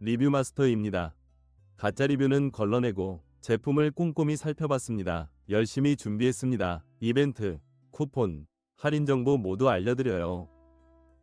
리뷰 마스터입니다. 가짜 리뷰는 걸러내고 제품을 꼼꼼히 살펴봤습니다. 열심히 준비했습니다. 이벤트, 쿠폰, 할인 정보 모두 알려드려요.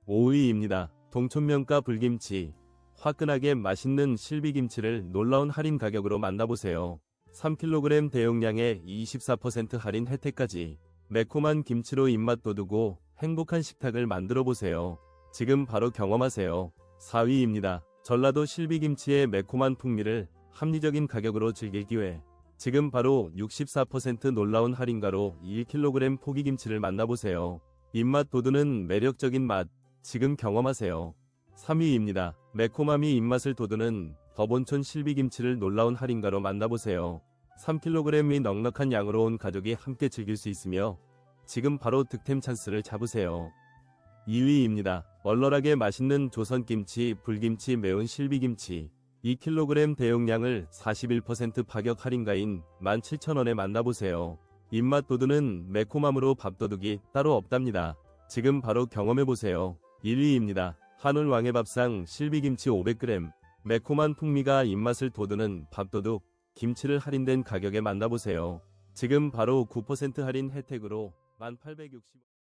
5위입니다. 동촌면가 불김치. 화끈하게 맛있는 실비김치를 놀라운 할인 가격으로 만나보세요. 3kg 대용량에 24% 할인 혜택까지 매콤한 김치로 입맛 돋우고 행복한 식탁을 만들어 보세요. 지금 바로 경험하세요. 4위입니다. 전라도 실비김치의 매콤한 풍미를 합리적인 가격으로 즐길 기회. 지금 바로 64% 놀라운 할인가로 1kg 포기김치를 만나보세요. 입맛 돋우는 매력적인 맛, 지금 경험하세요. 3위입니다. 매콤함이 입맛을 돋우는 더본촌 실비김치를 놀라운 할인가로 만나보세요. 3kg이 넉넉한 양으로 온 가족이 함께 즐길 수 있으며 지금 바로 득템 찬스를 잡으세요. 2위입니다. 얼얼하게 맛있는 조선김치, 불김치, 매운 실비김치 2kg 대용량을 41% 파격 할인가인 17,000원에 만나보세요. 입맛 돋우는 매콤함으로 밥도둑이 따로 없답니다. 지금 바로 경험해보세요. 1위입니다. 한울 왕의 밥상 실비김치 500g 매콤한 풍미가 입맛을 돋우는 밥도둑 김치를 할인된 가격에 만나보세요. 지금 바로 9% 할인 혜택으로 1860